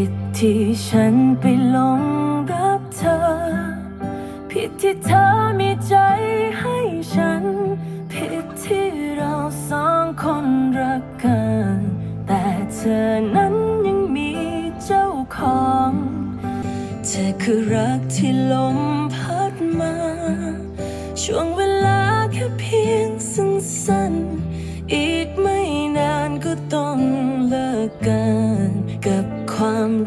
ิดที่ฉันไปหลงรักเธอ ผิดที่เธอมีใจให้ฉัน ผิดที่เราสองคนรักกัน แต่เธอนั้นยังมีเจ้าของเธอคือรักที่ลมพัดมา ช่วงเว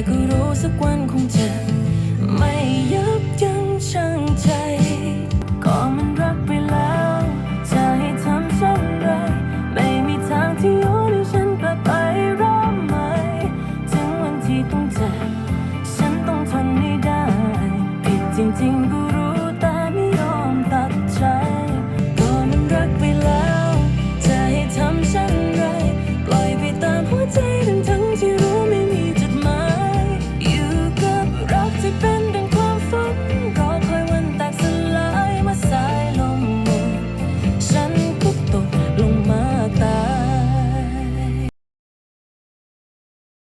I grosso quanto